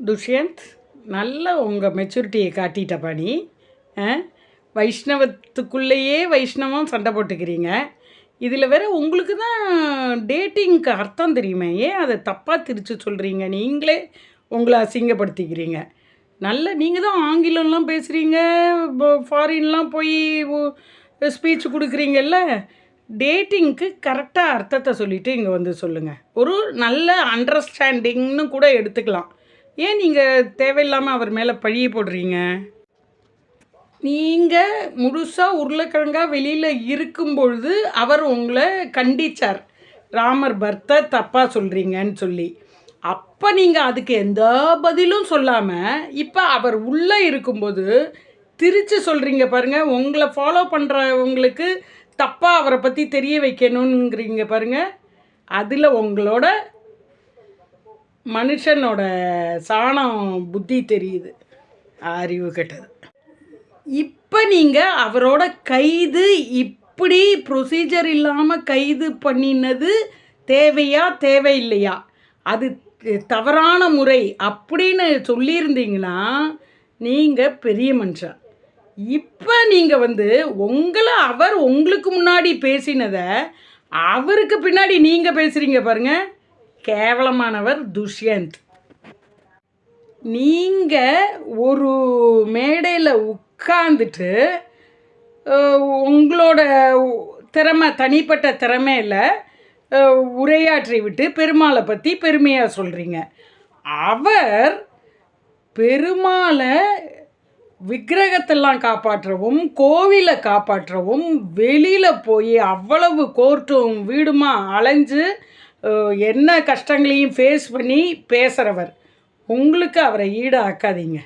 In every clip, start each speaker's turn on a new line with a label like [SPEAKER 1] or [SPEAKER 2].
[SPEAKER 1] துஷ்யந்த் நல்ல உங்கள் மெச்சூரிட்டியை காட்டிட்டப்பா நீ ஆ? வைஷ்ணவத்துக்குள்ளேயே வைஷ்ணவம் சண்டை போட்டுக்கிறீங்க. இதில் வேற உங்களுக்கு தான் டேட்டிங்க்கு அர்த்தம் தெரியுமே. ஏன் அதை தப்பாக திரிச்சு சொல்கிறீங்க நீங்களே உங்களை அசிங்கப்படுத்திக்கிறீங்க. நல்ல நீங்கள் தான் ஆங்கிலம்லாம் பேசுகிறீங்க ஃபாரின்லாம் போய் ஸ்பீச் கொடுக்குறீங்கல்ல. டேட்டிங்க்கு கரெக்டாக அர்த்தத்தை சொல்லிவிட்டு இங்கே வந்து சொல்லுங்கள் ஒரு நல்ல அண்டர்ஸ்டாண்டிங்னு கூட எடுத்துக்கலாம். ஏன் நீங்கள் தேவையில்லாமல் அவர் மேலே பழியை போடுறீங்க? நீங்கள் முழுசாக உருளைக்கிழங்கா வெளியில் இருக்கும் பொழுது அவர் உங்களை கண்டிச்சார். ராமர் பர்த்தை தப்பாக சொல்கிறீங்கன்னு சொல்லி. அப்போ நீங்கள் அதுக்கு எந்த பதிலும் சொல்லாமல் இப்போ அவர் உள்ளே இருக்கும்போது திரித்து சொல்கிறீங்க பாருங்கள் உங்களை ஃபாலோ பண்ணுறவங்களுக்கு தப்பாக அவரை பற்றி தெரிய வைக்கணுங்கிறீங்க பாருங்கள் அதில் உங்களோட மனுஷனோட சாணம் புத்தி தெரியுது. அறிவு கெட்டது. இப்போ நீங்கள் அவரோட கைது இப்படி ப்ரொசீஜர் இல்லாமல் கைது பண்ணினது தேவையா தேவையில்லையா? அது தவறான முறை அப்படின்னு சொல்லியிருந்தீங்கன்னா நீங்கள் பெரிய மனுஷன். இப்போ நீங்கள் வந்து உங்களை அவர் உங்களுக்கு முன்னாடி பேசினதை அவருக்கு பின்னாடி நீங்கள் பேசுகிறீங்க பாருங்கள் கேவலமானவர் துஷ்யந்த். நீங்கள் ஒரு மேடையில் உட்காந்துட்டு உங்களோட திறமை தனிப்பட்ட திறமையில் உரையாற்றி விட்டு பெருமாளை பற்றி பெருமையாக சொல்கிறீங்க அவர் பெருமாளை விக்கிரகத்தெல்லாம் காப்பாற்றவும் கோவிலை காப்பாற்றவும் வெளியில் போய் அவ்வளவு கோர்ட்டும் வீடுமா அலைஞ்சு என்ன கஷ்டங்களையும் ஃபேஸ் பண்ணி பேசுகிறவர் உங்களுக்கு அவரை ஈடு ஆக்காதீங்க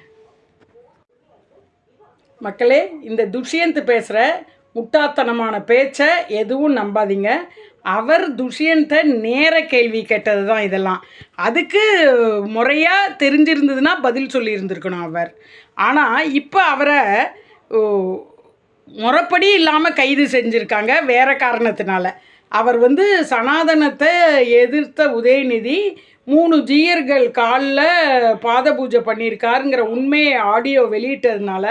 [SPEAKER 1] மக்களே இந்த துஷ்யந்த் பேசுகிற முட்டாத்தனமான பேச்சை எதுவும் நம்பாதீங்க. அவர் துஷ்யந்தை நேர கேள்வி கேட்டது தான் இதெல்லாம். அதுக்கு முறையாக தெரிஞ்சிருந்ததுன்னா பதில் சொல்லியிருந்திருக்கணும் அவர். ஆனால் இப்போ அவரை முறப்படி முறைப்படி இல்லாமல் கைது செஞ்சுருக்காங்க வேறு காரணத்தினால. அவர் வந்து சனாதனத்தை எதிர்த்த உதயநிதி மூணு ஜீயர்கள் காலில் பாத பூஜை பண்ணியிருக்காருங்கிற உண்மையை ஆடியோ வெளியிட்டதுனால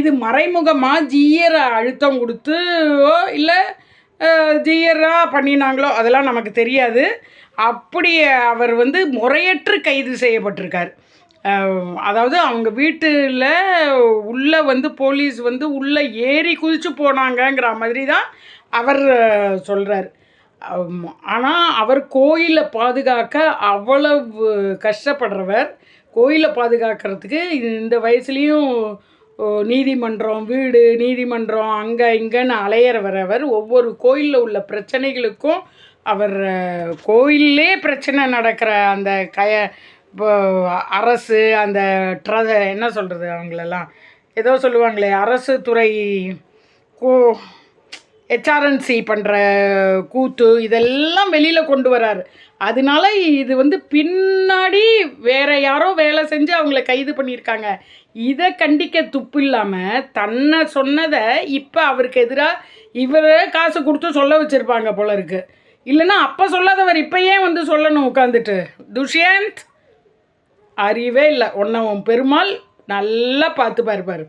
[SPEAKER 1] இது மறைமுகமாக ஜீயரை அழுத்தம் கொடுத்துவோ இல்லை ஜீயராக பண்ணினாங்களோ அதெல்லாம் நமக்கு தெரியாது. அப்படி அவர் வந்து முறையற்று கைது செய்யப்பட்டிருக்கார். அதாவது அவங்க வீட்டில் உள்ளே வந்து போலீஸ் வந்து உள்ளே ஏறி குதிச்சு போனாங்கங்கிற மாதிரி தான் அவர் சொல்கிறார் ஆனால் அவர் கோயிலை பாதுகாக்க அவ்வளவு கஷ்டப்படுறவர். கோயிலை பாதுகாக்கிறதுக்கு இந்த வயசுலேயும் நீதிமன்றம் வீடு நீதிமன்றம் அங்கே இங்கேன்னு அலையிறவர் அவர். ஒவ்வொரு கோயிலில் உள்ள பிரச்சனைகளுக்கும் அவர் கோயிலே கோயில்லே பிரச்சனை நடக்கிற அந்த கய இப்போ அரசு அந்த ட்ர என்ன சொல்கிறது அவங்களெல்லாம்? ஏதோ சொல்லுவாங்களே அரசு துறை கூ ஹெச்ஆர்என்சி பண்ணுற கூத்து இதெல்லாம் வெளியில் கொண்டு வராரு. அதனால இது வந்து பின்னாடி வேற யாரோ வேலை செஞ்சு அவங்கள கைது பண்ணியிருக்காங்க. இதை கண்டிக்க துப்பு இல்லாமல் தன்னை சொன்னதை இப்போ அவருக்கு எதிராக இவரே காசு கொடுத்து சொல்ல வச்சுருப்பாங்க போல இருக்குது இல்லைன்னா அப்போ சொல்லாதவர் இப்போ ஏன் வந்து சொல்லணும் உட்காந்துட்டு துஷ்யந்த்! அறிவே இல்லை. உன்னை உன் பெருமாள் நல்லா பார்த்து பாருப்பார்